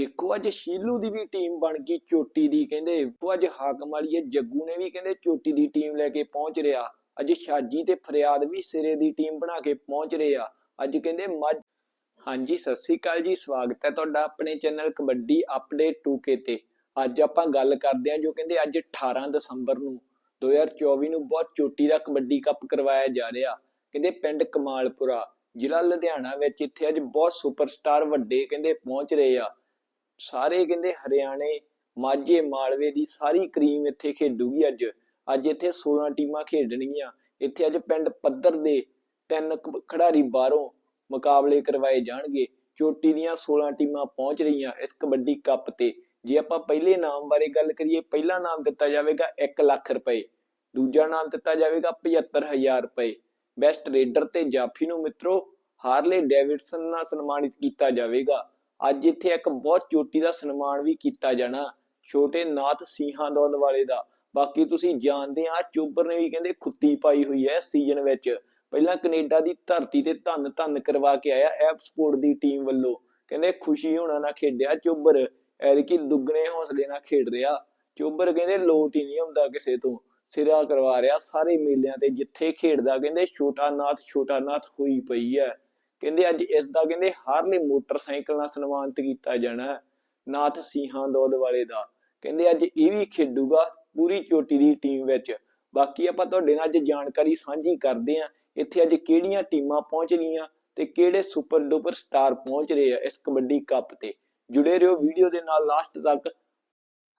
ਦੇਖੋ ਅੱਜ ਸ਼ੀਲੂ ਦੀ ਵੀ ਟੀਮ ਬਣ ਗਈ ਚੋਟੀ ਦੀ, ਕਹਿੰਦੇ ਅੱਜ ਹਾਕਮ ਵਾਲੀ ਹੈ, ਜੱਗੂ ਨੇ ਵੀ ਕਹਿੰਦੇ ਚੋਟੀ ਦੀ ਟੀਮ ਲੈ ਕੇ ਪਹੁੰਚ ਰਿਹਾ। ਅੱਜ ਸ਼ਾਜੀ ਤੇ ਫਰਿਆਦ ਵੀ ਸਿਰੇ ਦੀ ਟੀਮ ਬਣਾ ਕੇ ਪਹੁੰਚ ਰਹੇ ਆ। ਅੱਜ ਕਹਿੰਦੇ ਮੱਝ ਹਾਂਜੀ, ਸਤਿ ਸ੍ਰੀ ਅਕਾਲ ਜੀ, ਸਵਾਗਤ ਹੈ ਤੁਹਾਡਾ ਆਪਣੇ ਚੈਨਲ ਕਬੱਡੀ ਅਪਡੇਟ 2K ਤੇ। ਅੱਜ ਆਪਾਂ ਗੱਲ ਕਰਦੇ ਹਾਂ ਜੋ ਕਹਿੰਦੇ ਅੱਜ 18 ਦਸੰਬਰ ਨੂੰ 2024 ਨੂੰ ਬਹੁਤ ਚੋਟੀ ਦਾ ਕਬੱਡੀ ਕੱਪ ਕਰਵਾਇਆ ਜਾ ਰਿਹਾ। ਕਹਿੰਦੇ ਪਿੰਡ ਕਮਾਲਪੁਰਾ, ਜ਼ਿਲ੍ਹਾ ਲੁਧਿਆਣਾ ਵਿੱਚ ਇੱਥੇ ਅੱਜ ਬਹੁਤ ਸੁਪਰਸਟਾਰ ਵੱਡੇ ਕਹਿੰਦੇ ਪਹੁੰਚ ਰਹੇ ਆ। ਸਾਰੇ ਕਹਿੰਦੇ ਹਰਿਆਣੇ, ਮਾਝੇ, ਮਾਲਵੇ ਦੀ ਸਾਰੀ ਕਰੀਮ ਇੱਥੇ ਖੇਡੂਗੀ ਅੱਜ। ਅੱਜ ਇੱਥੇ 16 ਟੀਮਾਂ ਖੇਡਣਗੀਆਂ। ਇੱਥੇ ਅੱਜ ਪਿੰਡ ਪੱਧਰ ਦੇ ਤਿੰਨ ਖਿਡਾਰੀ ਬਾਹਰੋਂ ਮੁਕਾਬਲੇ ਕਰਵਾਏ ਜਾਣਗੇ। ਚੋਟੀ ਦੀਆਂ 16 ਟੀਮਾਂ ਪਹੁੰਚ ਰਹੀਆਂ ਇਸ ਕਬੱਡੀ ਕੱਪ ਤੇ। ਜੇ ਆਪਾਂ ਪਹਿਲੇ ਨਾਮ ਬਾਰੇ ਗੱਲ ਕਰੀਏ, ਪਹਿਲਾ ਨਾਮ ਦਿੱਤਾ ਜਾਵੇਗਾ 1 ਲੱਖ ਰੁਪਏ। ਦੂਜਾ ਨਾਮ ਦਿੱਤਾ ਜਾਵੇਗਾ 75000 ਰੁਪਏ। ਬੈਸਟ ਰੇਡਰ ਤੇ ਜਾਫੀ ਨੂੰ ਮਿੱਤਰੋ, ਹਾਰਲੇ ਡੇਵਿਡਸਨ ਨਾਲ ਸਨਮਾਨਿਤ ਕੀਤਾ ਜਾਵੇਗਾ। ਅੱਜ ਇੱਥੇ ਇੱਕ ਬਹੁਤ ਚੋਟੀ ਦਾ ਸਨਮਾਨ ਵੀ ਕੀਤਾ ਜਾਣਾ, ਛੋਟੇ ਨਾਥ ਸਿੰਘਾਂ ਦੌਦ ਵਾਲੇ ਦਾ। ਬਾਕੀ ਤੁਸੀਂ ਜਾਣਦੇ ਆ ਚੋਬਰ ਨੇ ਵੀ ਕਹਿੰਦੇ ਖੁੱਤੀ ਪਾਈ ਹੋਈ ਹੈ ਸੀਜ਼ਨ ਵਿੱਚ। ਪਹਿਲਾਂ ਕੈਨੇਡਾ ਦੀ ਧਰਤੀ ਤੇ ਧੰਨ ਧੰਨ ਕਰਵਾ ਕੇ ਆਇਆ ਐਪ ਸਪੋਰਟ ਦੀ ਟੀਮ ਵੱਲੋਂ। ਕਹਿੰਦੇ ਖੁਸ਼ੀ ਹੋਣਾ ਨਾ ਖੇਡਿਆ ਚੋਬਰ ਐਤਕੀ ਦੁੱਗਣੇ ਹੌਸਲੇ ਨਾਲ ਖੇਡ ਰਿਹਾ। ਚੋਬਰ ਕਹਿੰਦੇ ਲੋਟ ਹੀ ਨਹੀਂ ਹੁੰਦਾ ਕਿਸੇ ਤੋਂ। ਸਿਰਾ ਕਰਵਾ ਰਿਹਾ ਸਾਰੇ ਮੇਲਿਆਂ ਤੇ, ਜਿੱਥੇ ਖੇਡਦਾ ਕਹਿੰਦੇ ਛੋਟਾ ਨਾਥ ਛੋਟਾ ਨਾਥ ਹੋਈ ਪਈ ਹੈ। ਕਹਿੰਦੇ ਅੱਜ ਇਸ ਦਾ ਕਹਿੰਦੇ ਹਾਰਲੇ ਮੋਟਰਸਾਈਕਲ ਨਾਲ ਸਨਮਾਨਿਤ ਕੀਤਾ ਜਾਣਾ ਨਾਥ ਸਿੰਘਾਂ ਦੌਦ ਵਾਲੇ ਦਾ। ਕਹਿੰਦੇ ਅੱਜ ਇਹ ਵੀ ਖੇਡੂਗਾ ਪੂਰੀ ਚੋਟੀ ਦੀ ਟੀਮ ਵਿੱਚ। ਬਾਕੀ ਆਪਾਂ ਤੁਹਾਡੇ ਨਾਲ ਅੱਜ ਜਾਣਕਾਰੀ ਸਾਂਝੀ ਕਰਦੇ ਹਾਂ, ਇੱਥੇ ਅੱਜ ਕਿਹੜੀਆਂ ਟੀਮਾਂ ਪਹੁੰਚ ਰਹੀਆਂ ਤੇ ਕਿਹੜੇ ਸੁਪਰ ਡੁਪਰ ਸਟਾਰ ਪਹੁੰਚ ਰਹੇ ਆ ਇਸ ਕਬੱਡੀ ਕੱਪ ਤੇ। ਜੁੜੇ ਰਹੋ ਵੀਡੀਓ ਦੇ ਨਾਲ ਲਾਸਟ ਤੱਕ।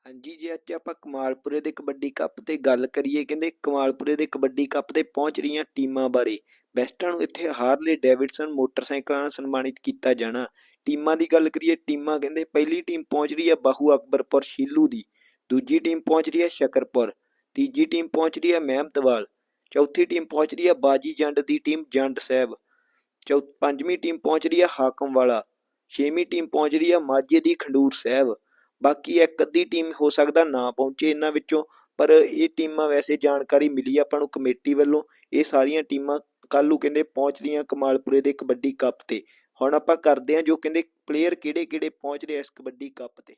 ਹਾਂਜੀ, ਜੇ ਅੱਜ ਆਪਾਂ ਕਮਾਲਪੁਰੇ ਦੇ ਕਬੱਡੀ ਕੱਪ ਤੇ ਗੱਲ ਕਰੀਏ, ਕਹਿੰਦੇ ਕਮਾਲਪੁਰੇ ਦੇ ਕਬੱਡੀ ਕੱਪ ਤੇ ਪਹੁੰਚ ਰਹੀਆਂ ਟੀਮਾਂ ਬਾਰੇ। ਬੈਸਟਾਂ ਨੂੰ ਇੱਥੇ ਹਾਰਲੇ ਡੇਵਿਡਸਨ ਮੋਟਰਸਾਈਕਲਾਂ ਨਾਲ ਸਨਮਾਨਿਤ ਕੀਤਾ ਜਾਣਾ। ਟੀਮਾਂ ਦੀ ਗੱਲ ਕਰੀਏ, ਟੀਮਾਂ ਕਹਿੰਦੇ ਪਹਿਲੀ ਟੀਮ ਪਹੁੰਚ ਰਹੀ ਹੈ ਬਾਹੂ ਅਕਬਰਪੁਰ ਸ਼ੀਲੂ ਦੀ, ਦੂਜੀ ਟੀਮ ਪਹੁੰਚ ਰਹੀ ਹੈ ਸ਼ਕਰਪੁਰ, ਤੀਜੀ ਟੀਮ ਪਹੁੰਚ ਰਹੀ ਹੈ ਮਹਿਮਦਵਾਲ ਚੌਥੀ ਟੀਮ ਪਹੁੰਚ ਰਹੀ ਹੈ ਬਾਜੀ ਜੰਡ ਦੀ ਟੀਮ ਜੰਡ ਸਾਹਿਬ ਚੌ ਪੰਜਵੀਂ ਟੀਮ ਪਹੁੰਚ ਰਹੀ ਹੈ ਹਾਕਮ ਵਾਲਾ ਛੇਵੀਂ ਟੀਮ ਪਹੁੰਚ ਰਹੀ ਹੈ ਮਾਝੇ ਦੀ ਖੰਡੂਰ ਸਾਹਿਬ। ਬਾਕੀ ਇੱਕ ਅੱਧੀ ਟੀਮ ਹੋ ਸਕਦਾ ਨਾ ਪਹੁੰਚੇ ਇਹਨਾਂ ਵਿੱਚੋਂ, ਪਰ ਇਹ ਟੀਮਾਂ ਵੈਸੇ ਜਾਣਕਾਰੀ ਮਿਲੀ ਆਪਾਂ ਨੂੰ ਕਮੇਟੀ ਵੱਲੋਂ, ਇਹ ਸਾਰੀਆਂ ਟੀਮਾਂ ਕੱਲ੍ਹ ਨੂੰ ਕਹਿੰਦੇ ਪਹੁੰਚ ਰਹੀਆਂ ਕਮਾਲਪੁਰੇ ਦੇ ਕਬੱਡੀ ਕੱਪ ਤੇ। ਹੁਣ ਆਪਾਂ ਕਰਦੇ ਹਾਂ ਜੋ ਕਹਿੰਦੇ ਪਲੇਅਰ ਕਿਹੜੇ ਕਿਹੜੇ ਪਹੁੰਚ ਰਹੇ ਇਸ ਕਬੱਡੀ ਕੱਪ ਤੇ।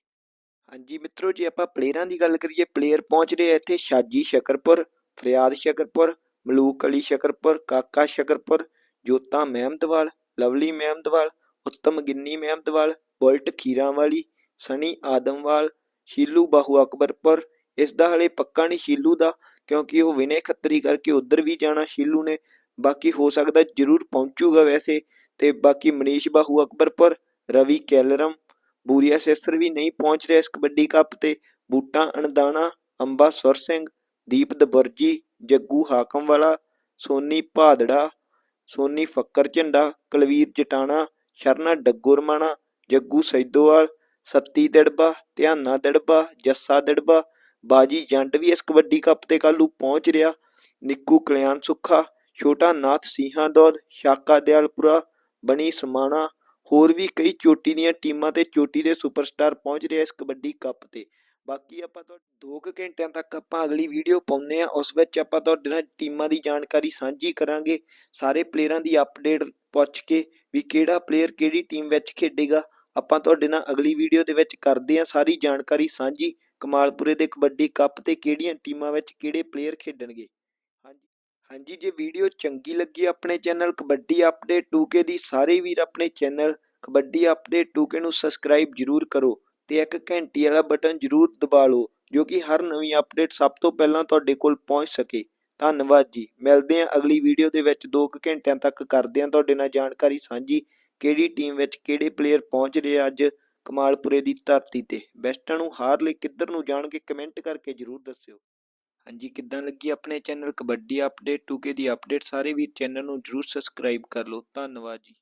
ਹਾਂਜੀ ਮਿੱਤਰੋ, ਜੇ ਆਪਾਂ ਪਲੇਅਰਾਂ ਦੀ ਗੱਲ ਕਰੀਏ ਪਲੇਅਰ ਪਹੁੰਚ ਰਹੇ ਇੱਥੇ ਸ਼ਾਜੀ ਸ਼ਕਰਪੁਰ, ਫਰਿਆਦ ਸ਼ਕਰਪੁਰ, ਮਲੂਕ ਅਲੀ ਸ਼ਕਰਪੁਰ, ਕਾਕਾ ਸ਼ਕਰਪੁਰ, ਜੋਤਾ ਮਹਿਮਦਵਾਲ, ਲਵਲੀ ਮਹਿਮਦਵਾਲ, ਉੱਤਮ ਗਿੰਨੀ ਮਹਿਮਦਵਾਲ, ਬੁਲਟ ਖੀਰਾਂ ਵਾਲੀ ਸਣੀ ਆਦਮਵਾਲ, ਸ਼ੀਲੂ ਬਾਹੂ ਅਕਬਰਪੁਰ। ਇਸ ਦਾ ਹਲੇ ਪੱਕਾ ਨਹੀਂ ਸ਼ੀਲੂ ਦਾ, ਕਿਉਂਕਿ ਉਹ ਵਿਨੇ ਖੱਤਰੀ ਕਰਕੇ ਉਧਰ ਵੀ ਜਾਣਾ ਸ਼ੀਲੂ ਨੇ। ਬਾਕੀ ਹੋ ਸਕਦਾ ਜ਼ਰੂਰ ਪਹੁੰਚੂਗਾ ਵੈਸੇ ਤੇ ਬਾਕੀ ਮਨੀਸ਼ ਬਾਹੂ ਅਕਬਰਪੁਰ ਰਵੀ ਕੈਲਰਮ, ਬੂਰੀਆ ਸੇਸਰ ਵੀ ਨਹੀਂ ਪਹੁੰਚ ਰਿਹਾ ਇਸ ਕਬੱਡੀ ਕੱਪ ਤੇ। ਬੂਟਾ, ਅਣਦਾਣਾ, ਅੰਬਾ ਸੁਰ ਸਿੰਘ, ਦੀਪ ਦਬਰਜੀ, ਜੱਗੂ ਹਾਕਮ ਵਾਲਾ ਸੋਨੀ ਭਾਦੜਾ, ਸੋਨੀ ਫੱਕਰ ਝੰਡਾ, ਕੁਲਵੀਰ ਜਟਾਣਾ, ਸ਼ਰਨਾ ਡੱਗੋਰਮਾਣਾ, ਜੱਗੂ ਸੈਦੋਵਾਲ, ਸੱਤੀ ਦੜਬਾ, ਧਿਆਨਾ ਦੜਬਾ, ਜੱਸਾ ਦੜਬਾ, ਬਾਜੀ ਜੰਡ ਵੀ ਇਸ ਕਬੱਡੀ ਕੱਪ ਤੇ ਕੱਲੂ ਪਹੁੰਚ ਰਿਹਾ। ਨਿੱਕੂ ਕਲਿਆਣ ਸੁੱਖਾ ਛੋਟਾ ਨਾਥ ਸਿੰਘਾਂ ਦੌਦ ਸ਼ਾਕਾ ਦਿਆਲਪੁਰਾ ਬਣੀ ਸਮਾਣਾ, ਹੋਰ ਵੀ ਕਈ ਚੋਟੀ ਦੀਆਂ ਟੀਮਾਂ ਤੇ ਚੋਟੀ ਦੇ ਸੁਪਰਸਟਾਰ ਪਹੁੰਚ ਰਹੇ ਆ ਇਸ ਕਬੱਡੀ ਕੱਪ ਤੇ। ਬਾਕੀ ਆਪਾਂ ਤੋਂ 2 ਘੰਟਿਆਂ ਤੱਕ ਆਪਾਂ ਅਗਲੀ ਵੀਡੀਓ ਪਾਉਂਦੇ ਆ ਉਸ ਵਿੱਚ ਆਪਾਂ ਤੁਹਾਡੇ ਨਾਲ ਟੀਮਾਂ ਦੀ ਜਾਣਕਾਰੀ ਸਾਂਝੀ ਕਰਾਂਗੇ, ਸਾਰੇ ਪਲੇਅਰਾਂ ਦੀ ਅਪਡੇਟ ਪੁੱਛ ਕੇ ਵੀ ਕਿਹੜਾ ਪਲੇਅਰ ਕਿਹੜੀ ਟੀਮ ਵਿੱਚ ਖੇਡੇਗਾ। ਆਪਾਂ ਤੁਹਾਡੇ ਨਾਲ ਅਗਲੀ ਵੀਡੀਓ ਦੇ ਵਿੱਚ ਕਰਦੇ ਆ ਸਾਰੀ ਜਾਣਕਾਰੀ ਸਾਂਝੀ, ਕਮਾਲਪੁਰੇ ਦੇ ਕਬੱਡੀ ਕੱਪ ਤੇ ਕਿਹੜੀਆਂ ਟੀਮਾਂ ਵਿੱਚ ਕਿਹੜੇ ਪਲੇਅਰ ਖੇਡਣਗੇ। ਹਾਂਜੀ, ਜੇ ਵੀਡੀਓ ਚੰਗੀ ਲੱਗੀ ਆਪਣੇ ਚੈਨਲ ਕਬੱਡੀ ਅਪਡੇਟ 2K ਦੀ, ਸਾਰੇ ਵੀਰ ਆਪਣੇ ਚੈਨਲ ਕਬੱਡੀ ਅਪਡੇਟ 2K ਨੂੰ ਸਬਸਕ੍ਰਾਈਬ ਜਰੂਰ ਕਰੋ ਤੇ ਇੱਕ ਘੰਟੀ ਵਾਲਾ ਬਟਨ ਜਰੂਰ ਦਬਾ ਲਓ, ਜੋ ਕਿ ਹਰ ਨਵੀਂ ਅਪਡੇਟ ਸਭ ਤੋਂ ਪਹਿਲਾਂ ਤੁਹਾਡੇ ਕੋਲ ਪਹੁੰਚ ਸਕੇ। ਧੰਨਵਾਦ ਜੀ। ਮਿਲਦੇ ਹਾਂ ਅਗਲੀ ਵੀਡੀਓ ਦੇ ਵਿੱਚ। 2 ਘੰਟਿਆਂ ਤੱਕ ਕਰਦੇ ਹਾਂ ਤੁਹਾਡੇ ਨਾਲ ਜਾਣਕਾਰੀ ਸਾਂਝੀ, ਕਿਹੜੀ ਟੀਮ ਵਿੱਚ ਕਿਹੜੇ ਪਲੇਅਰ ਪਹੁੰਚ ਰਹੇ ਅੱਜ ਕਮਾਲਪੁਰੇ ਦੀ ਧਰਤੀ ਤੇ। ਬੈਸਟਾਂ ਨੂੰ ਹਾਰ ਲਈ ਕਿੱਧਰ ਨੂੰ ਜਾਣਗੇ, ਕਮੈਂਟ ਕਰਕੇ ਜਰੂਰ ਦੱਸਿਓ। ਹਾਂਜੀ, ਕਿੱਦਾਂ ਲੱਗੀ ਆਪਣੇ ਚੈਨਲ ਕਬੱਡੀ ਅਪਡੇਟ 2K ਦੀ ਅਪਡੇਟ ਸਾਰੇ ਵੀ ਚੈਨਲ ਨੂੰ ਜਰੂਰ ਸਬਸਕ੍ਰਾਈਬ ਕਰ ਲਓ। ਧੰਨਵਾਦ ਜੀ।